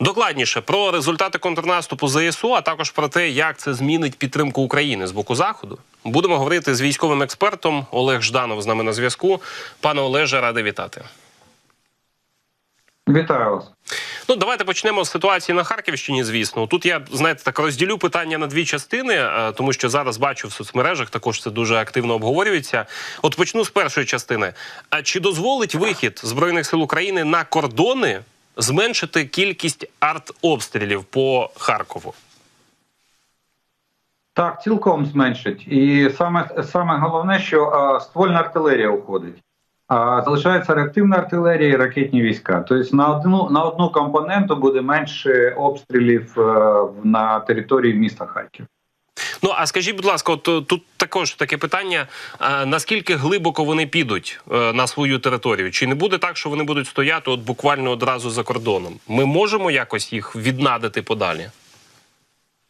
Докладніше про результати контрнаступу ЗСУ, а також про те, як це змінить підтримку України з боку заходу. Будемо говорити з військовим експертом Олег Жданов з нами на зв'язку. Пане Олеже, радий вітати. Вітаю вас. Ну, давайте почнемо з ситуації на Харківщині. Звісно, тут я знаєте так розділю питання на дві частини, е, тому що зараз бачу в соцмережах також це дуже активно обговорюється. От почну з першої частини. А чи дозволить вихід збройних сил України на кордони зменшити кількість артобстрілів по Харкову? Так, цілком зменшить. І саме саме головне, що а, ствольна артилерія уходить. А залишається реактивна артилерія і ракетні війська. Тобто на одну на одну компоненту буде менше обстрілів е, на території міста Харків. Ну а скажіть, будь ласка, от е, тут також таке питання: а, наскільки глибоко вони підуть е, на свою територію? Чи не буде так, що вони будуть стояти от буквально одразу за кордоном? Ми можемо якось їх віднадити подалі?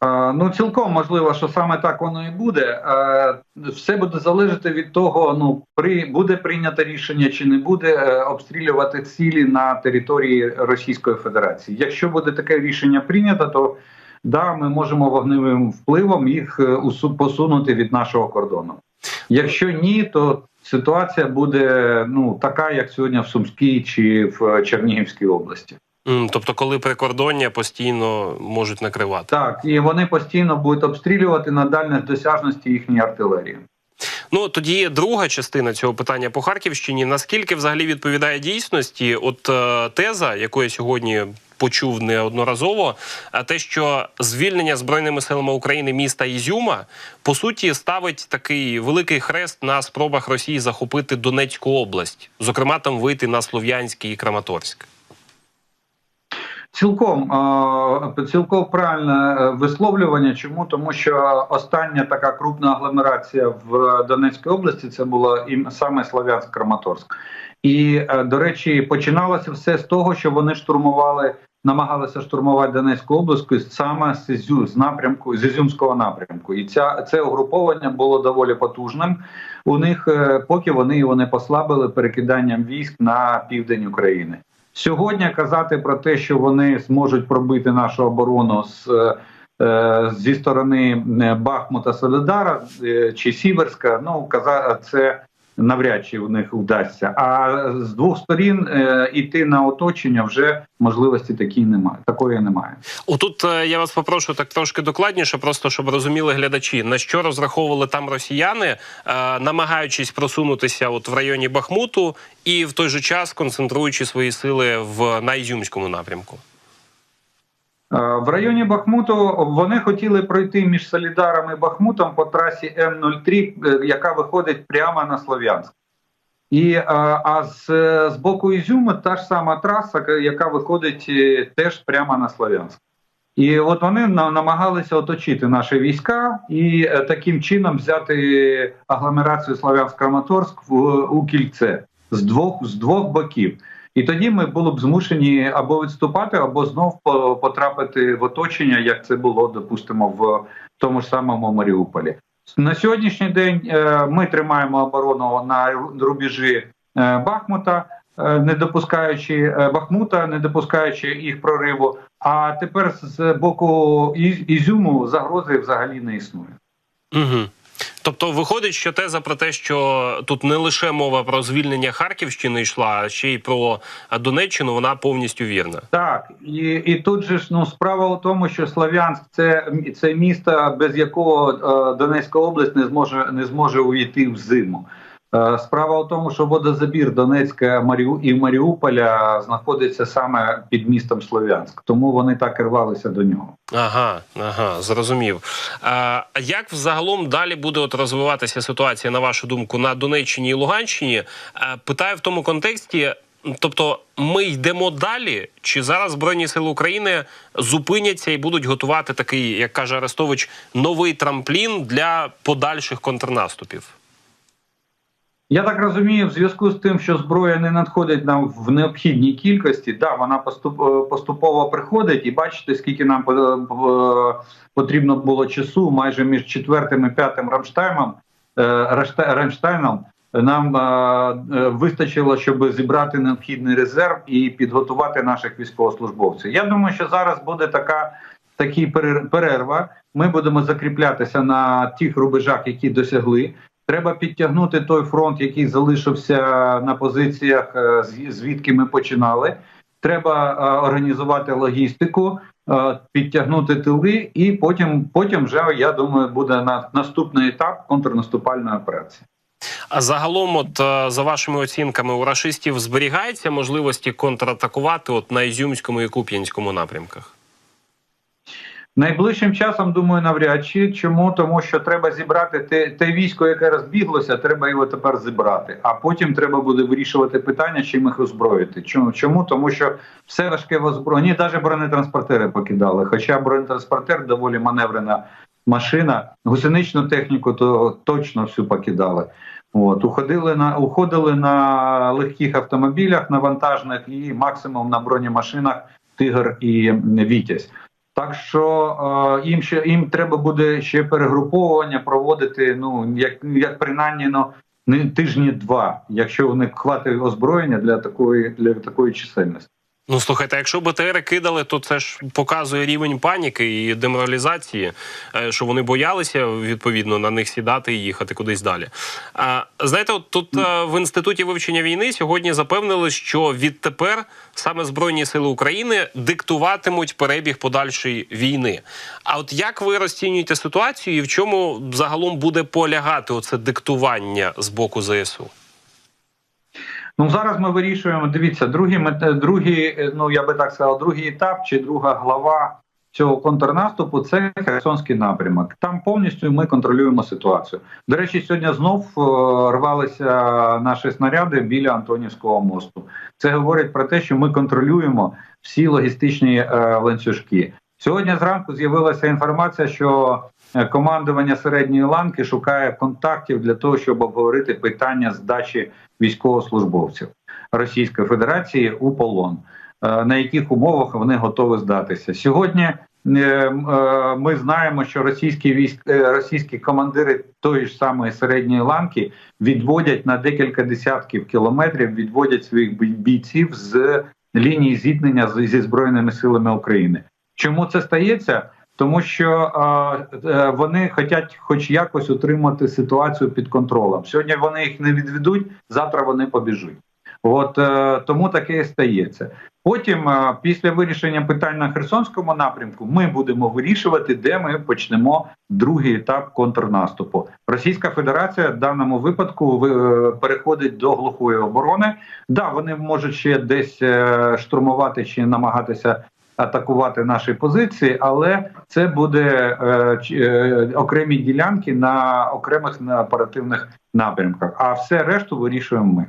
А, Ну, цілком можливо, що саме так воно і буде. А, Все буде залежати від того, ну при буде прийнято рішення чи не буде е, обстрілювати цілі на території Російської Федерації. Якщо буде таке рішення прийнято, то да, ми можемо вогневим впливом їх е, посунути від нашого кордону. Якщо ні, то ситуація буде ну така, як сьогодні в Сумській чи в Чернігівській області. Тобто, коли прикордоння постійно можуть накривати. Так, і вони постійно будуть обстрілювати на дальність досяжності їхньої артилерії. Ну тоді є друга частина цього питання по Харківщині. Наскільки взагалі відповідає дійсності? От е, теза, яку я сьогодні почув неодноразово, а те, що звільнення збройними силами України міста Ізюма по суті ставить такий великий хрест на спробах Росії захопити Донецьку область, зокрема там вийти на Слов'янський і Краматорськ. Цілком цілком правильне е, висловлювання. Чому тому, що остання така крупна агломерація в Донецькій області це була і саме Слов'янськ Краматорськ. І е, до речі, починалося все з того, що вони штурмували, намагалися штурмувати Донецьку область саме з Ізю, з напрямку з Ізюмського напрямку. І ця це угруповання було доволі потужним. У них е, поки вони його не послабили перекиданням військ на південь України. Сьогодні казати про те, що вони зможуть пробити нашу оборону з е, зі сторони Бахмута Солидара чи Сіверська, ну каза це навряд чи в них вдасться. А з двох сторін е, іти на оточення вже можливості такі немає. Такої немає. Отут е, я вас попрошу так трошки докладніше, просто щоб розуміли глядачі, на що розраховували там росіяни, е, намагаючись просунутися от в районі Бахмуту, і в той же час концентруючи свої сили в на Ізюмському напрямку. Е, В районі Бахмуту вони хотіли пройти між Солідаром і Бахмутом по трасі М03, е, яка виходить прямо на Слов'янськ. І е, а з, з боку Ізюму та ж сама траса, яка виходить теж прямо на Слов'янськ. І от вони намагалися оточити наші війська і таким чином взяти агломерацію Слов'янськ-Краматорськ у кільце з двох з двох боків. І тоді ми були б змушені або відступати, або знов по- потрапити в оточення, як це було, допустимо, в тому ж самому Маріуполі. На сьогоднішній день е, ми тримаємо оборону на рубежі е, Бахмута, е, не допускаючи Бахмута, не допускаючи їх прориву. А тепер з боку Ізюму загрози взагалі не існує. Угу. Тобто виходить, що теза про те, що тут не лише мова про звільнення Харківщини йшла, а ще й про Донеччину, вона повністю вірна. Так, і, і тут же ж ну справа у тому, що Слов'янськ це, це місто, без якого е, Донецька область не зможе не зможе увійти в зиму. Е, справа у тому, що водозабір Донецька Маріу і Маріуполя знаходиться саме під містом Слов'янськ, тому вони так і рвалися до нього. Ага, ага, зрозумів. А як взагалом далі буде от розвиватися ситуація, на вашу думку, на Донеччині і Луганщині? А, Питаю в тому контексті. Тобто, ми йдемо далі, чи зараз Збройні Сили України зупиняться і будуть готувати такий, як каже Арестович, новий трамплін для подальших контрнаступів? Я так розумію, в зв'язку з тим, що зброя не надходить нам в необхідній кількості, да, вона е, поступово приходить, і бачите, скільки нам е, потрібно було часу майже між четвертим і п'ятим Рамштаймом, е, Рамштайном нам вистачило, щоб зібрати необхідний резерв і підготувати наших військовослужбовців. Я думаю, що зараз буде така такий перерва. Ми будемо закріплятися на тих рубежах, які досягли. Треба підтягнути той фронт, який залишився на позиціях, е, звідки ми починали. Треба е, організувати логістику, е, підтягнути тили, і потім, потім вже я думаю, буде на наступний етап контрнаступальної операції. А загалом, от за вашими оцінками, у рашистів зберігається можливості контратакувати от на Ізюмському і Куп'янському напрямках? Найближчим часом думаю, навряд чи чому тому, що треба зібрати те, те військо, яке розбіглося, треба його тепер зібрати. А потім треба буде вирішувати питання, чим їх озброїти. Чому? Чому? Тому що все важке в озброєнні, навіть бронетранспортери покидали. Хоча бронетранспортер доволі маневрена машина, гусеничну техніку то точно всю покидали. От уходили на уходили на легких автомобілях, на вантажних і максимум на бронемашинах Тигр і Вітязь. Так що е, їм ще їм треба буде ще перегруповування проводити. Ну як як принаймні ну, не тижні два, якщо вони хватить озброєння для такої для такої чисельності. Ну слухайте, якщо БТРи кидали, то це ж показує рівень паніки і деморалізації, е, що вони боялися відповідно на них сідати і їхати кудись далі. А знаєте, от тут е, в інституті вивчення війни сьогодні запевнили, що відтепер саме збройні сили України диктуватимуть перебіг подальшої війни. А от як ви розцінюєте ситуацію, і в чому загалом буде полягати оце диктування з боку ЗСУ? Ну зараз ми вирішуємо. Дивіться, другий другий, е, ну я би так сказав, другий етап чи друга глава цього контрнаступу це Херсонський напрямок. Там повністю ми контролюємо ситуацію. До речі, сьогодні знов е, рвалися наші снаряди біля Антонівського мосту. Це говорить про те, що ми контролюємо всі логістичні е, ланцюжки. Сьогодні зранку з'явилася інформація, що е, командування середньої ланки шукає контактів для того, щоб обговорити питання здачі військовослужбовців Російської Федерації у полон. Е, На яких умовах вони готові здатися сьогодні? е, Ми знаємо, що російські військ, російські командири тої ж самої середньої ланки відводять на декілька десятків кілометрів, відводять своїх бійців з лінії зіткнення зі збройними силами України. Чому це стається? Тому що е, вони хочуть, хоч якось утримати ситуацію під контролем. Сьогодні вони їх не відведуть, завтра вони побіжуть. От е, тому таке і стається. Потім, е, після вирішення питань на Херсонському напрямку, ми будемо вирішувати, де ми почнемо другий етап контрнаступу. Російська Федерація в даному випадку е, переходить до глухої оборони. Да, вони можуть ще десь е, штурмувати чи намагатися атакувати наші позиції, але це буде е, е, окремі ділянки на окремих на оперативних напрямках. А все решту вирішуємо ми.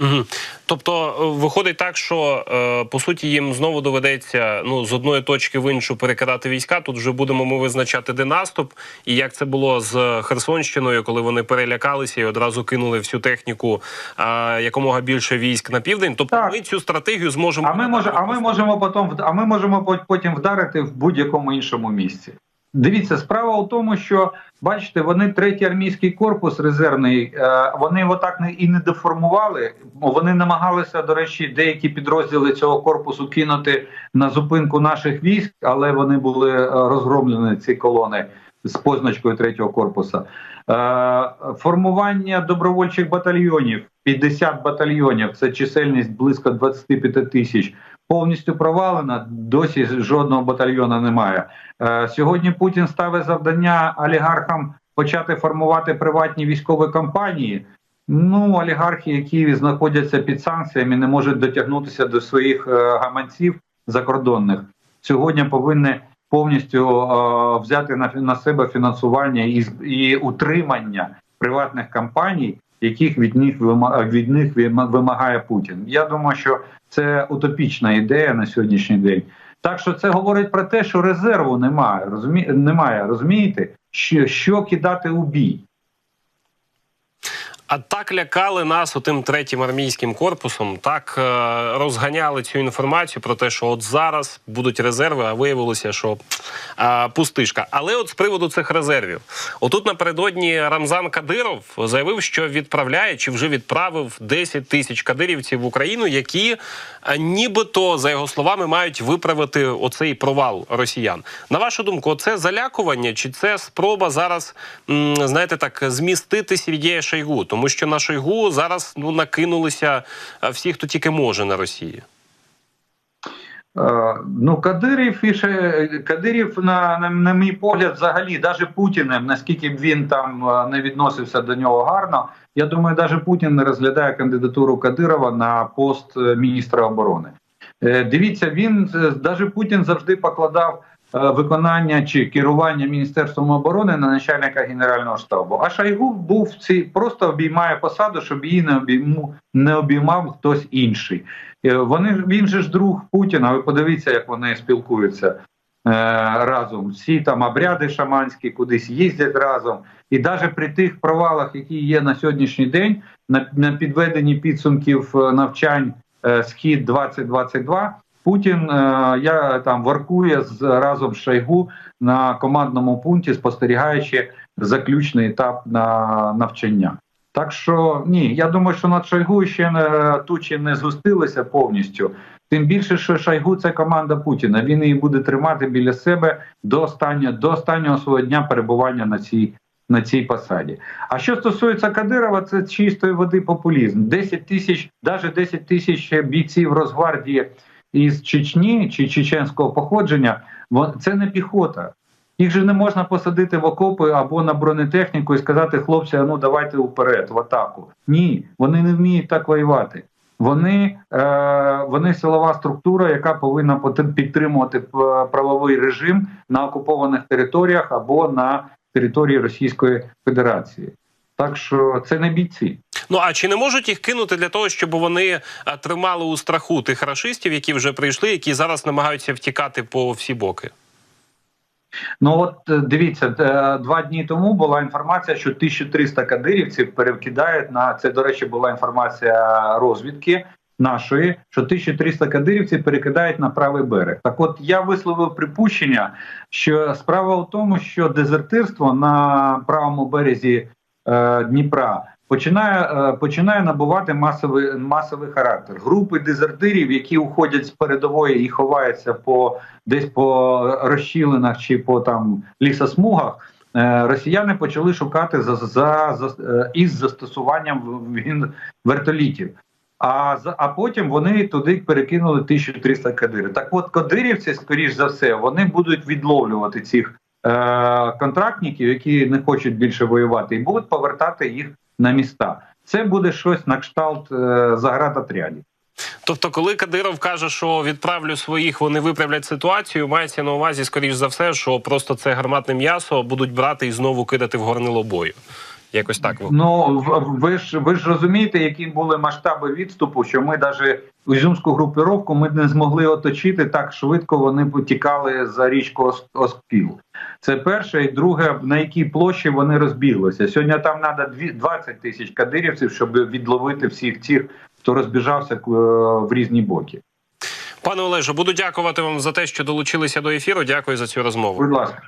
Угу. Тобто е, виходить так, що е, по суті їм знову доведеться ну з одної точки в іншу перекидати війська. Тут вже будемо ми визначати де наступ, і як це було з Херсонщиною, коли вони перелякалися і одразу кинули всю техніку е, якомога більше військ на південь. Тобто Так. ми цю стратегію зможемо А ми може, а ми можемо потім а ми можемо пот- потім вдарити в будь-якому іншому місці. Дивіться, справа у тому, що бачите, вони третій армійський корпус резервний. е, Вони його так не і не деформували. Вони намагалися, до речі, деякі підрозділи цього корпусу кинути на зупинку наших військ, але вони були е, розгромлені ці колони з позначкою третього корпуса. Е, Формування добровольчих батальйонів 50 батальйонів. Це чисельність близько 25 тисяч. Повністю провалена. Досі жодного батальйона немає. Е, Сьогодні Путін ставить завдання олігархам почати формувати приватні військові компанії. Ну, олігархи, які знаходяться під санкціями, не можуть дотягнутися до своїх е, гаманців закордонних. Сьогодні повинні повністю е, взяти на, на себе фінансування і, і утримання приватних компаній, яких від них від них вима- вимагає Путін. Я думаю, що це утопічна ідея на сьогоднішній день. Так що це говорить про те, що резерву немає. Розумі... немає, розумієте, що, що кидати у бій. А так лякали нас отим третім армійським корпусом, так е, розганяли цю інформацію про те, що от зараз будуть резерви, а виявилося, що е, пустишка. Але от з приводу цих резервів, отут напередодні Рамзан Кадиров заявив, що відправляє чи вже відправив 10 тисяч кадирівців в Україну, які е, нібито, за його словами, мають виправити оцей провал росіян. На вашу думку, це залякування, чи це спроба зараз, знаєте, так змістити Сергія Шойгу? Тому що на Шойгу зараз ну накинулися е, всі, хто тільки може на Росії. Е, Ну, Кадирів і ще Кадирів, на, на, на мій погляд, взагалі, навіть Путіним, наскільки б він там е, не відносився до нього гарно, я думаю, навіть Путін не розглядає кандидатуру Кадирова на пост міністра оборони. Дивіться, він навіть Путін завжди покладав виконання чи керування міністерством оборони на начальника генерального штабу. А Шойгу був ці просто обіймає посаду, щоб її не обійму не обіймав хтось інший. Е, Вони він же ж друг Путіна. Ви подивіться, як вони спілкуються е, разом. Всі там обряди шаманські кудись їздять разом. І навіть при тих провалах, які є на сьогоднішній день, на, на підведенні підсумків е, навчань е, схід 2022 Путін е, я там воркує з разом з Шойгу на командному пункті, спостерігаючи заключний етап на навчання. Так що ні, я думаю, що над Шойгу ще не тучі не згустилися повністю. Тим більше, що Шойгу це команда Путіна. Він її буде тримати біля себе до останнього до останнього свого дня перебування на цій на цій посаді. А що стосується Кадирова, це чистої води популізм. 10 тисяч, навіть 10 тисяч бійців Росгвардії із Чечні чи чеченського походження, це не піхота. Їх же не можна посадити в окопи або на бронетехніку і сказати, хлопці, ну давайте вперед, в атаку. Ні, вони не вміють так воювати. Вони, е, вони силова структура, яка повинна підтримувати правовий режим на окупованих територіях або на території Російської Федерації. Так що це не бійці. Ну а чи не можуть їх кинути для того, щоб вони е, тримали у страху тих рашистів, які вже прийшли, які зараз намагаються втікати по всі боки? Ну от е, дивіться, е, два дні тому була інформація, що 1300 кадирівців перекидають на це. До речі, була інформація розвідки нашої, що 1300 кадирівців перекидають на правий берег. Так, от я висловив припущення, що справа в тому, що дезертирство на правому березі е, Дніпра. Починає е, починає набувати масовий масовий характер. Групи дезертирів, які уходять з передової і ховаються по десь по розщілинах чи по там лісосмугах, е, росіяни почали шукати за, за, за е, із застосуванням вертолітів. А а потім вони туди перекинули 1300 кадирів. Так от кадирівці, скоріш за все, вони будуть відловлювати цих е, контрактників, які не хочуть більше воювати, і будуть повертати їх на міста. Це буде щось на кшталт е, заградотрядів. Тобто, коли Кадиров каже, що відправлю своїх, вони виправлять ситуацію, мається на увазі, скоріш за все, що просто це гарматне м'ясо будуть брати і знову кидати в горнило бою. Якось так. Ну ви ж ви ж розумієте, які були масштаби відступу, що ми навіть ізюмську групировку ми не змогли оточити так швидко. Вони потікали за річку Ос- Оскіл. Це перше, і друге, на якій площі вони розбіглися. Сьогодні там треба 20 тисяч кадирівців, щоб відловити всіх тих, хто розбіжався е, в різні боки. Пане Олеже, буду дякувати вам за те, що долучилися до ефіру. Дякую за цю розмову. Будь ласка.